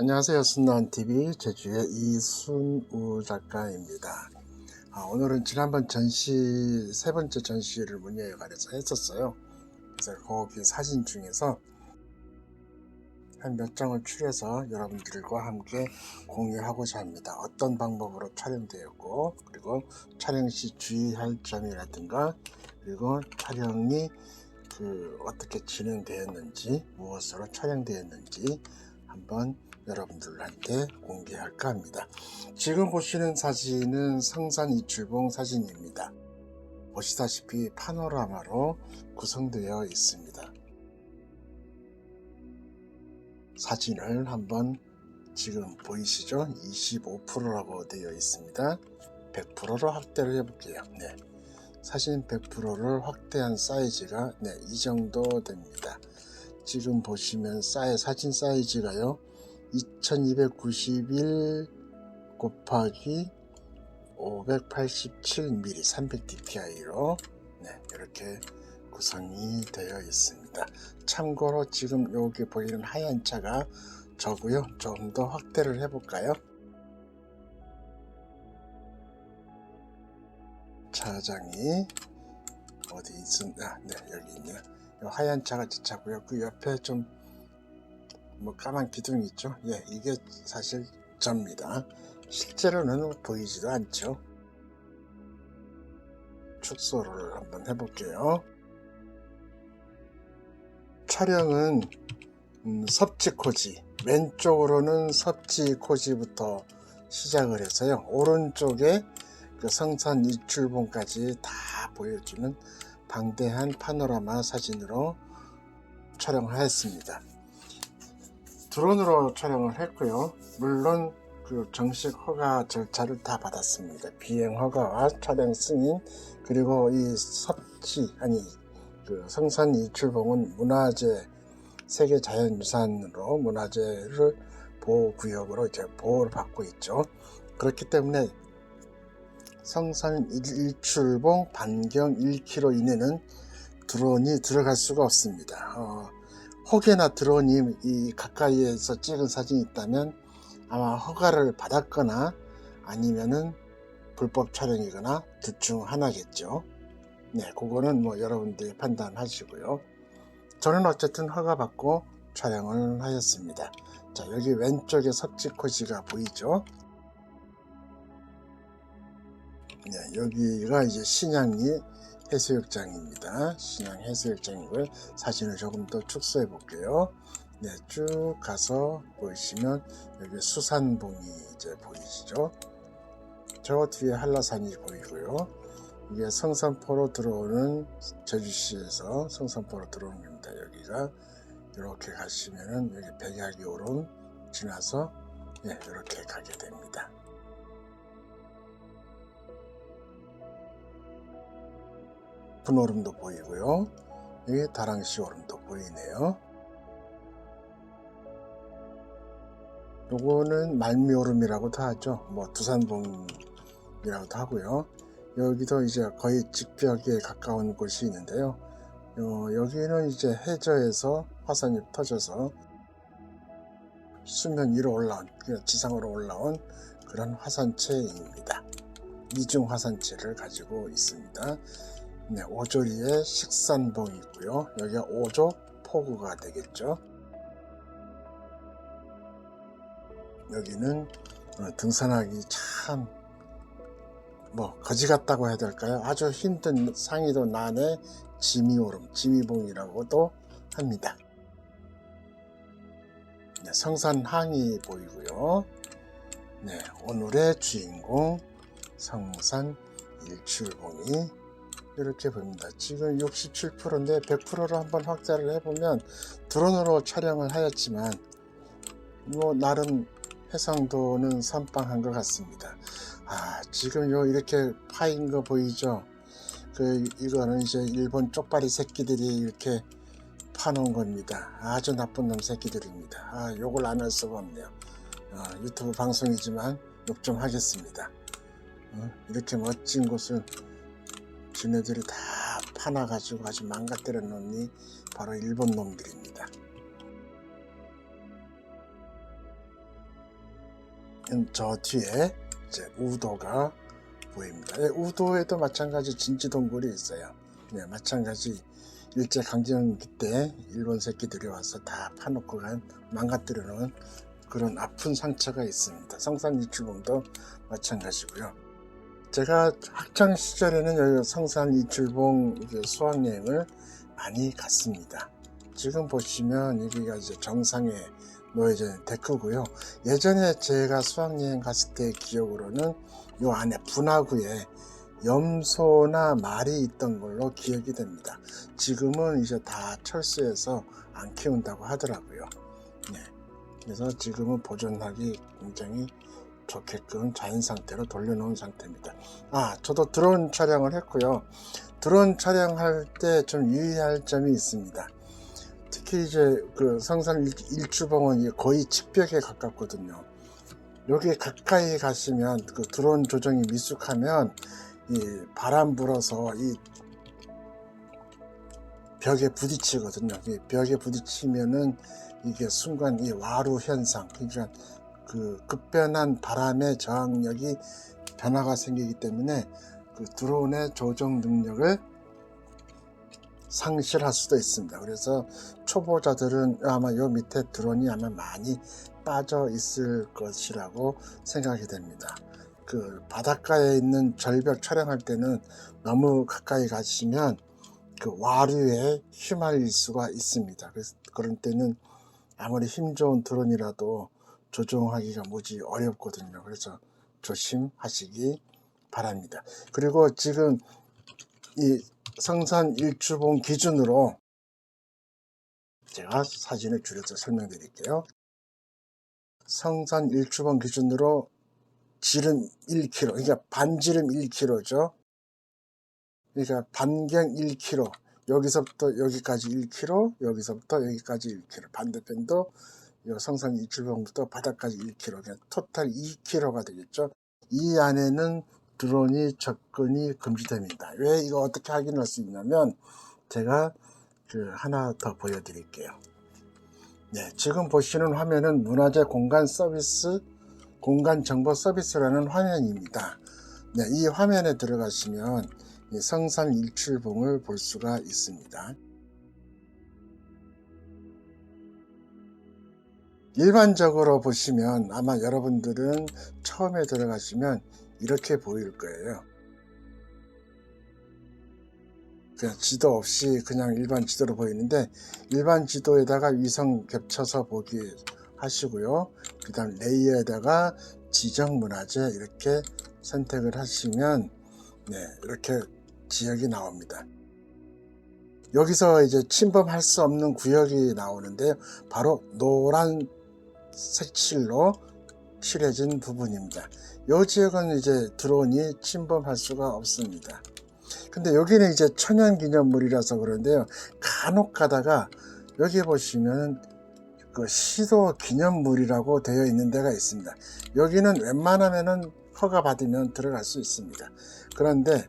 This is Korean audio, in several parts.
안녕하세요. 순나한TV 제주의 이순우 작가입니다. 아, 오늘은 지난번 전시, 세 번째 전시를 문예에 관해서 했었어요. 그래서 거기 사진 중에서 한 몇 장을 추려서 여러분들과 함께 공유하고자 합니다. 어떤 방법으로 촬영되었고, 그리고 촬영 시 주의할 점이라든가, 그리고 촬영이 그 어떻게 진행되었는지, 무엇으로 촬영되었는지 한번 여러분들한테 공개할까 합니다. 지금 보시는 사진은 성산 이출봉 사진입니다. 보시다시피 파노라마로 구성되어 있습니다. 사진을 한번 지금 보이시죠? 25%라고 되어 있습니다. 100%로 확대를 해볼게요. 네. 사진 100%를 확대한 사이즈가 네, 이 정도 됩니다. 지금 보시면 사이, 사진 사이즈가요. 2291 곱하기 587mm 300dpi로 네, 이렇게 구성이 되어 있습니다. 참고로 지금 여기 보이는 하얀 차가 저고요. 좀 더 확대를 해볼까요? 차장이 어디 있었나? 네, 여기 있네요. 이 하얀 차가 제 차고요. 그 옆에 좀 뭐 까만 기둥이 있죠. 예, 이게 사실 접니다. 실제로는 보이지도 않죠. 축소를 한번 해볼게요. 촬영은 음, 섭지코지 왼쪽으로는 섭지코지부터 시작을 해서요. 오른쪽에 그 성산 이출봉까지 다 보여주는 방대한 파노라마 사진으로 촬영하였습니다. 드론으로 촬영을 했고요. 물론 그 정식 허가 절차를 다 받았습니다. 비행 허가와 촬영 승인 그리고 이 섭지 아니 그 성산 이출봉은 문화재 세계 자연유산으로 문화재를 보호 구역으로 이제 보호를 받고 있죠. 그렇기 때문에 성산 일출봉 반경 1km 이내는 드론이 들어갈 수가 없습니다. 어, 혹여나 드론이 이 가까이에서 찍은 사진이 있다면 아마 허가를 받았거나 아니면은 불법 촬영이거나 둘 중 하나겠죠. 네, 그거는 뭐 여러분들이 판단하시고요. 저는 어쨌든 허가 받고 촬영을 하였습니다. 자, 여기 왼쪽에 섭지코지가 보이죠? 네, 여기가 이제 신양리 해수욕장입니다. 신양 해수욕장이고요. 사진을 조금 더 축소해 볼게요. 네, 쭉 가서 보시면 여기 수산봉이 이제 보이시죠? 저 뒤에 한라산이 보이고요. 이게 성산포로 들어오는 제주시에서 성산포로 들어오는 겁니다. 여기가 이렇게 가시면은 여기 백야기 오름 지나서 예, 이렇게 가게 됩니다. 분오름도 보이고요. 여기 다랑시 오름도 보이네요. 요거는 말미오름이라고도 하죠. 뭐 두산봉이라고도 하고요. 여기도 이제 거의 직벽에 가까운 곳이 있는데요. 어, 여기는 이제 해저에서 화산이 터져서 수면 위로 올라온, 지상으로 올라온 그런 화산체입니다. 이중 화산체를 가지고 있습니다. 네, 오조리에 식산봉이 있고요. 여기가 오조 포구가 되겠죠. 여기는 어, 등산하기 참 뭐 거지 같다고 해야 될까요? 아주 힘든 상위도 난의 지미오름, 지미봉이라고도 합니다. 네, 성산항이 보이고요. 네, 오늘의 주인공 성산 일출봉이 이렇게 보입니다. 지금 67%인데 100%로 한번 확대를 해보면 드론으로 촬영을 하였지만 뭐 나름 해상도는 선빵한 것 같습니다. 아 지금 요 이렇게 파인 거 보이죠? 그 이거는 이제 일본 쪽발이 새끼들이 이렇게 파놓은 겁니다. 아주 나쁜 놈 새끼들입니다. 아 욕을 안 할 수가 없네요. 어, 유튜브 방송이지만 욕 좀 하겠습니다. 어, 이렇게 멋진 곳을 지네들이 다 파놔가지고 아주 망가뜨려 놓니 바로 일본 놈들입니다. 저 뒤에 이제 우도가 보입니다. 예, 우도에도 마찬가지 진지 동굴이 있어요. 네, 마찬가지 일제 강점기 때 일본 새끼들이 와서 다 파놓고 간 망가뜨려 놓은 그런 아픈 상처가 있습니다. 성산 이출봉도 마찬가지고요. 제가 학창 시절에는 성산 이출봉 수학여행을 많이 갔습니다. 지금 보시면 여기가 이제 정상에 놓여져 있는 데크고요. 예전에 제가 수학여행 갔을 때 기억으로는 요 안에 분화구에 염소나 말이 있던 걸로 기억이 됩니다. 지금은 이제 다 철수해서 안 키운다고 하더라고요. 네. 그래서 지금은 보존하기 굉장히 좋게끔 자연 상태로 돌려놓은 상태입니다. 아, 저도 드론 촬영을 했고요. 드론 촬영할 때 좀 유의할 점이 있습니다. 특히 이제 그 성산 일- 일주봉은 거의 직벽에 가깝거든요. 여기 가까이 가시면 그 드론 조정이 미숙하면 이 바람 불어서 이 벽에 부딪히거든요. 이 벽에 부딪히면은 이게 순간 이 와루 현상, 그러니까 그 급변한 바람의 저항력이 변화가 생기기 때문에 그 드론의 조정 능력을 상실할 수도 있습니다. 그래서 초보자들은 아마 요 밑에 드론이 아마 많이 빠져 있을 것이라고 생각이 됩니다. 그 바닷가에 있는 절벽 촬영할 때는 너무 가까이 가시면 그 와류에 휘말릴 수가 있습니다. 그래서 그런 때는 아무리 힘 좋은 드론이라도 조종하기가 무지 어렵거든요. 그래서 조심하시기 바랍니다. 그리고 지금 이 성산 일주봉 기준으로 제가 사진을 줄여서 설명드릴게요. 성산 일주봉 기준으로 지름 1km, 그러니까 반지름 1km죠. 그러니까 반경 1km, 여기서부터 여기까지 1km, 여기서부터 여기까지 1km, 반대편도 요 성산 일출봉부터 바닥까지 1km, 그냥 토탈 2km가 되겠죠. 이 안에는 드론이 접근이 금지됩니다. 왜 이거 어떻게 확인할 수 있냐면 제가 그 하나 더 보여드릴게요. 네, 지금 보시는 화면은 문화재 공간 서비스, 공간 정보 서비스라는 화면입니다. 네, 이 화면에 들어가시면 이 성산 일출봉을 볼 수가 있습니다. 일반적으로 보시면 아마 여러분들은 처음에 들어가시면 이렇게 보일 거예요. 그냥 지도 없이 그냥 일반 지도로 보이는데 일반 지도에다가 위성 겹쳐서 보기 하시고요. 그 다음 레이어에다가 지정 문화재 이렇게 선택을 하시면 네, 이렇게 지역이 나옵니다. 여기서 이제 침범할 수 없는 구역이 나오는데요. 바로 노란 색칠로 칠해진 부분입니다. 이 지역은 이제 드론이 침범할 수가 없습니다. 근데 여기는 이제 천연 기념물이라서 그런데요. 간혹 가다가 여기 보시면 그 시도 기념물이라고 되어 있는 데가 있습니다. 여기는 웬만하면은 허가 받으면 들어갈 수 있습니다. 그런데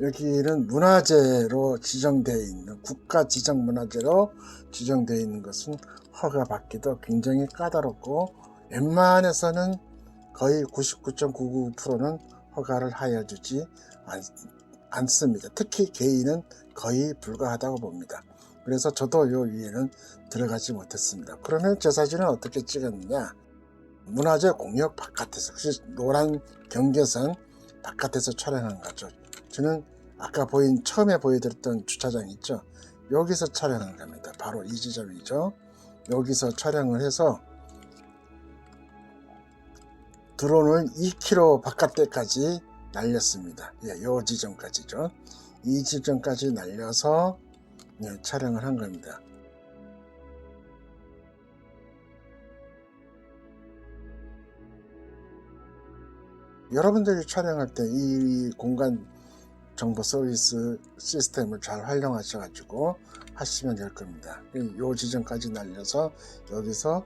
여기는 문화재로 지정되어 있는 국가 지정 문화재로 지정되어 있는 것은 허가 받기도 굉장히 까다롭고 웬만해서는 거의 99.99%는 허가를 하여 주지 않, 않습니다. 특히 개인은 거의 불가하다고 봅니다. 그래서 저도 요 위에는 들어가지 못했습니다. 그러면 제 사진은 어떻게 찍었느냐? 문화재 공역 바깥에서, 혹시 노란 경계선 바깥에서 촬영한 거죠. 저는 아까 보인, 처음에 보여드렸던 주차장 있죠? 여기서 촬영한 겁니다. 바로 이 지점이죠. 여기서 촬영을 해서 드론을 2km 바깥에까지 날렸습니다. 예, 요 지점까지죠. 이 지점까지 날려서 네, 촬영을 한 겁니다. 여러분들이 촬영할 때 이 공간 정보 서비스 시스템을 잘 활용하셔가지고 하시면 될 겁니다. 이 지점까지 날려서 여기서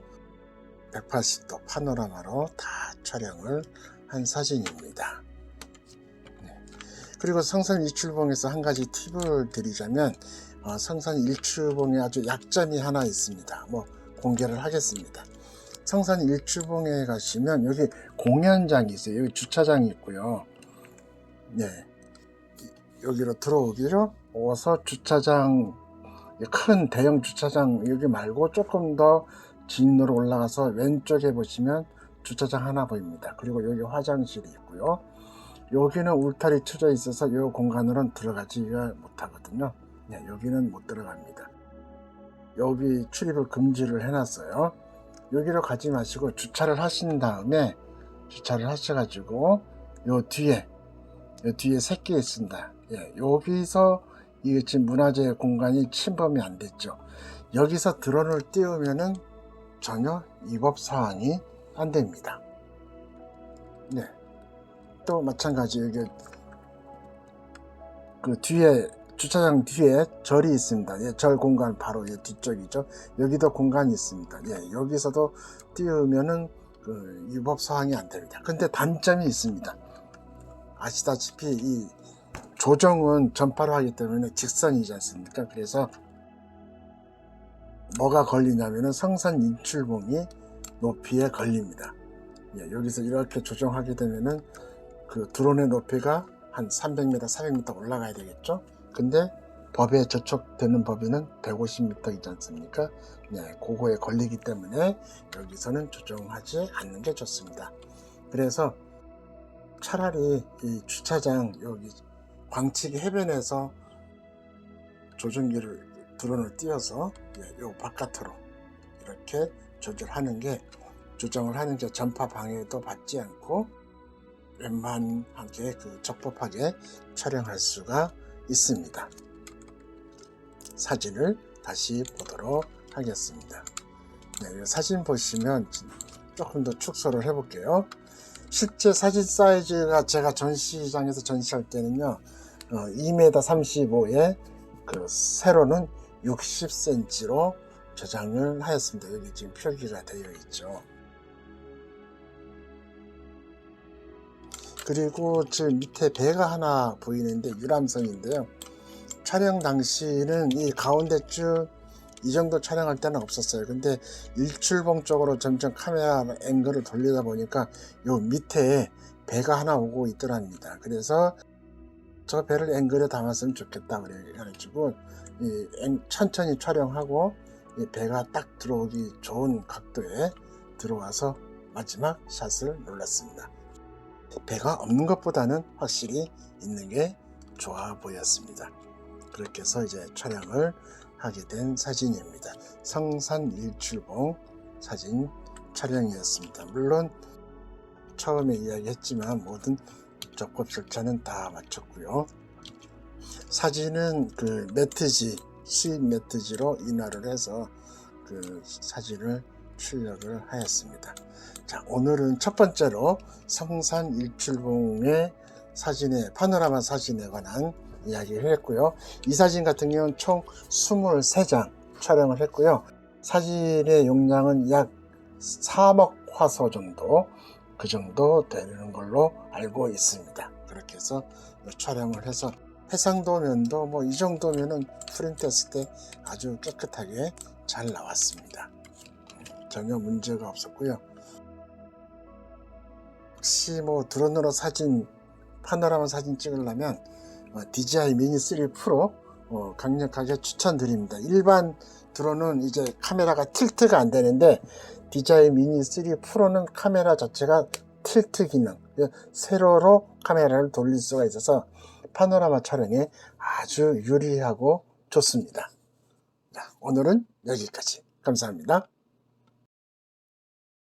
180도 파노라마로 다 촬영을 한 사진입니다. 네. 그리고 성산 일출봉에서 한 가지 팁을 드리자면 어, 성산 일출봉에 아주 약점이 하나 있습니다. 뭐 공개를 하겠습니다. 성산 일출봉에 가시면 여기 공연장이 있어요. 여기 주차장이 있고요. 네. 여기로 들어오기로 오서 주차장 큰 대형 주차장 여기 말고 조금 더 진로로 올라가서 왼쪽에 보시면 주차장 하나 보입니다. 그리고 여기 화장실이 있고요. 여기는 울타리 쳐져 있어서 이 공간으로는 들어가지가 못하거든요. 네, 여기는 못 들어갑니다. 여기 출입을 금지를 해놨어요. 여기로 가지 마시고 주차를 하신 다음에 주차를 하셔가지고 요 뒤에 요 뒤에 새끼 있습니다. 예, 여기서 이게 지금 문화재 공간이 침범이 안 됐죠. 여기서 드론을 띄우면은 전혀 위법 사항이 안 됩니다. 네. 또 마찬가지 여기 그 뒤에 주차장 뒤에 절이 있습니다. 예, 절 공간 바로 이 뒤쪽이죠. 여기도 공간이 있습니다. 예, 여기서도 띄우면은 그 위법 사항이 안 됩니다. 근데 단점이 있습니다. 아시다시피 이 조정은 전파를 하기 때문에 직선이지 않습니까? 그래서 뭐가 걸리냐면은 성산 인출봉이 높이에 걸립니다. 예, 여기서 이렇게 조정하게 되면은 그 드론의 높이가 한 300m, 400m 올라가야 되겠죠? 근데 법에 저촉되는 범위는 150m이지 않습니까? 네, 그거에 걸리기 때문에 여기서는 조정하지 않는 게 좋습니다. 그래서 차라리 이 주차장 여기 광치기 해변에서 조정기를 드론을 띄워서 예, 요 바깥으로 이렇게 조절하는 게 조정을 하는 게 전파 방해도 받지 않고 웬만하게 그 적법하게 촬영할 수가 있습니다. 사진을 다시 보도록 하겠습니다. 네, 이 사진 보시면 조금 더 축소를 해볼게요. 실제 사진 사이즈가 제가 전시장에서 전시할 때는요, 어, 2m 35에 그 세로는 60cm로 저장을 하였습니다. 여기 지금 표기가 되어 있죠. 그리고 지금 밑에 배가 하나 보이는데 유람선인데요. 촬영 당시는 이 가운데쯤 이 정도 촬영할 때는 없었어요. 근데 일출봉 쪽으로 점점 카메라 앵글을 돌리다 보니까 요 밑에 배가 하나 오고 있더랍니다. 그래서 저 배를 앵글에 담았으면 좋겠다 그래가지고 천천히 촬영하고 이 배가 딱 들어오기 좋은 각도에 들어와서 마지막 샷을 눌렀습니다. 배가 없는 것보다는 확실히 있는 게 좋아 보였습니다. 그렇게 해서 이제 촬영을 하게 된 사진입니다. 성산 일출봉 사진 촬영이었습니다. 물론 처음에 이야기했지만 모든 적법 절차는 다 마쳤고요. 사진은 그 매트지 수입 매트지로 인화를 해서 그 사진을 출력을 하였습니다. 자, 오늘은 첫 번째로 성산 일출봉의 사진의 파노라마 사진에 관한 이야기를 했고요. 이 사진 같은 경우는 총 23장 촬영을 했고요. 사진의 용량은 약 3억 화소 정도 그 정도 되는 걸로 알고 있습니다. 그렇게 해서 촬영을 해서 해상도 면도 뭐 이 정도면은 프린트했을 때 아주 깨끗하게 잘 나왔습니다. 전혀 문제가 없었고요. 혹시 뭐 드론으로 사진 파노라마 사진 찍으려면 어, DJI 미니 3 프로 어, 강력하게 추천드립니다. 일반 드론은 이제 카메라가 틸트가 안 되는데 DJI 미니 3 프로는 카메라 자체가 틸트 기능 세로로 카메라를 돌릴 수가 있어서 파노라마 촬영에 아주 유리하고 좋습니다. 자, 오늘은 여기까지 감사합니다.